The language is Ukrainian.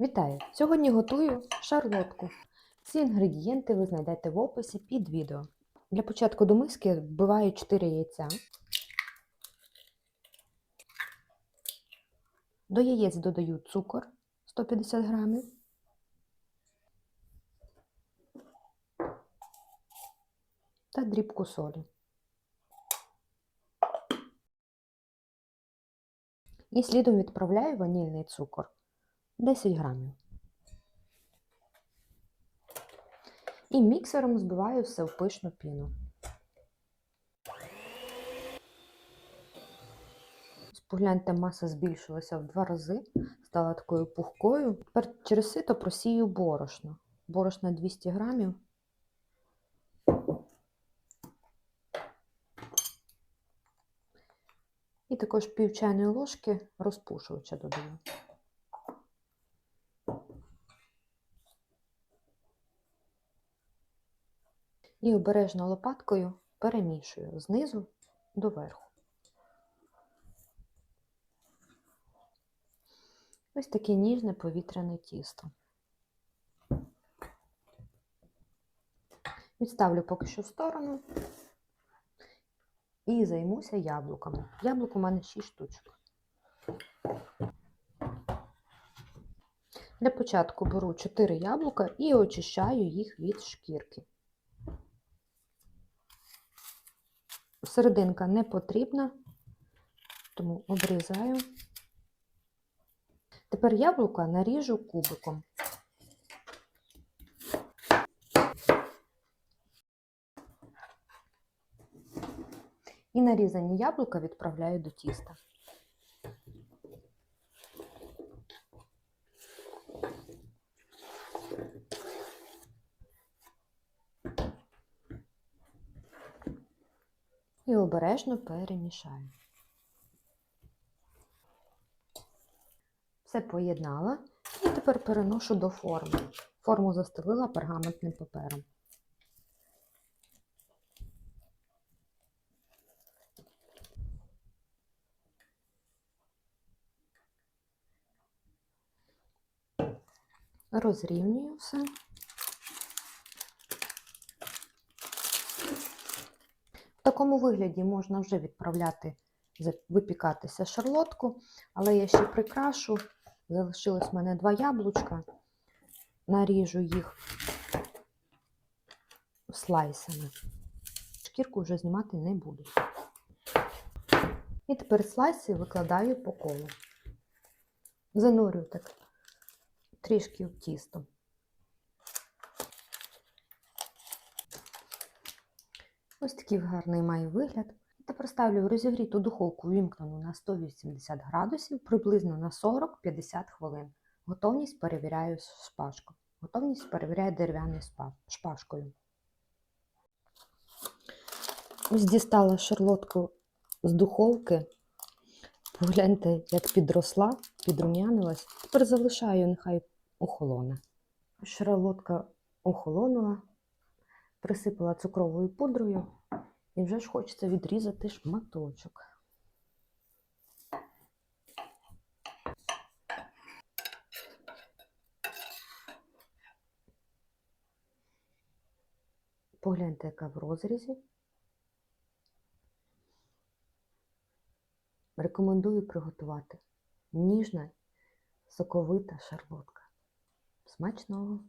Вітаю! Сьогодні готую шарлотку. Всі інгредієнти ви знайдете в описі під відео. Для початку до миски вбиваю 4 яйця. До яєць додаю цукор 150 грамів. Та дрібку солі. І слідом відправляю ванільний цукор 10 грамів. І міксером збиваю все в пишну піну. Погляньте, маса збільшилася в два рази, стала такою пухкою. Тепер через сито просію борошно. Борошна 200 грамів. І також пів чайної ложки розпушувача додаю. І обережно лопаткою перемішую знизу до верху. Ось таке ніжне повітряне тісто. Відставлю поки що в сторону і займуся яблуками. Яблук у мене 6 штучок. Для початку беру 4 яблука і очищаю їх від шкірки. Серединка не потрібна, тому обрізаю. Тепер яблука наріжу кубиком. І нарізані яблука відправляю до тіста. І обережно перемішаю. Все поєднала і тепер переношу до форми. Форму застелила пергаментним папером. Розрівнюю все. Такому вигляді можна вже відправляти, випікатися шарлотку, але я ще прикрашу. Залишилось в мене два яблучка. Наріжу їх слайсами. Шкірку вже знімати не буду. І тепер слайси викладаю по колу. Занурю так трішки в тісто. Ось такий гарний має вигляд. Тепер ставлю розігріту духовку вімкнену на 180 градусів приблизно на 40-50 хвилин. Готовність перевіряю шпажкою. Готовність перевіряю дерев'яною шпажкою. Ось дістала шарлотку з духовки. Погляньте, як підросла, підрум'янилась. Тепер залишаю, нехай охолоне. Шарлотка охолонула, присипала цукровою пудрою і вже ж хочеться відрізати шматочок. Погляньте, яка в розрізі. Рекомендую приготувати ніжна, соковита шарлотка. Смачного!